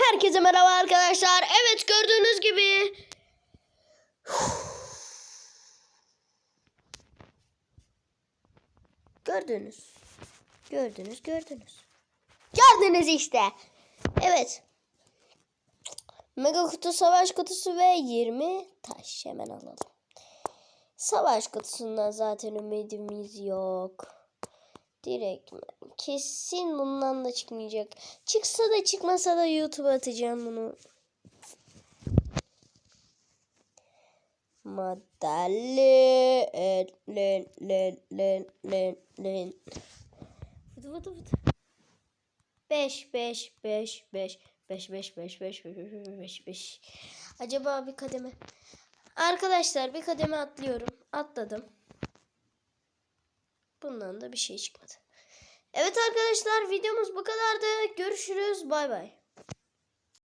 Herkese merhaba arkadaşlar. Evet gördüğünüz gibi. Gördünüz. Gördünüz, gördünüz. Gördünüz işte. Evet. Mega kutu, savaş kutusu ve 20 taş hemen alalım. Savaş kutusundan zaten ümidimiz yok. Direkt kesin bundan da çıkmayacak. Çıksa da çıkmasa da YouTube'a atacağım bunu. Madalya len len len len len. Vıdı vıdı vıdı. 5 5 5 5 5 5 5 5 5 5 Acaba bir kademe. Arkadaşlar bir kademe atlıyorum. Atladım. Bundan da bir şey çıkmadı. Evet arkadaşlar videomuz bu kadardı. Görüşürüz. Bay bay.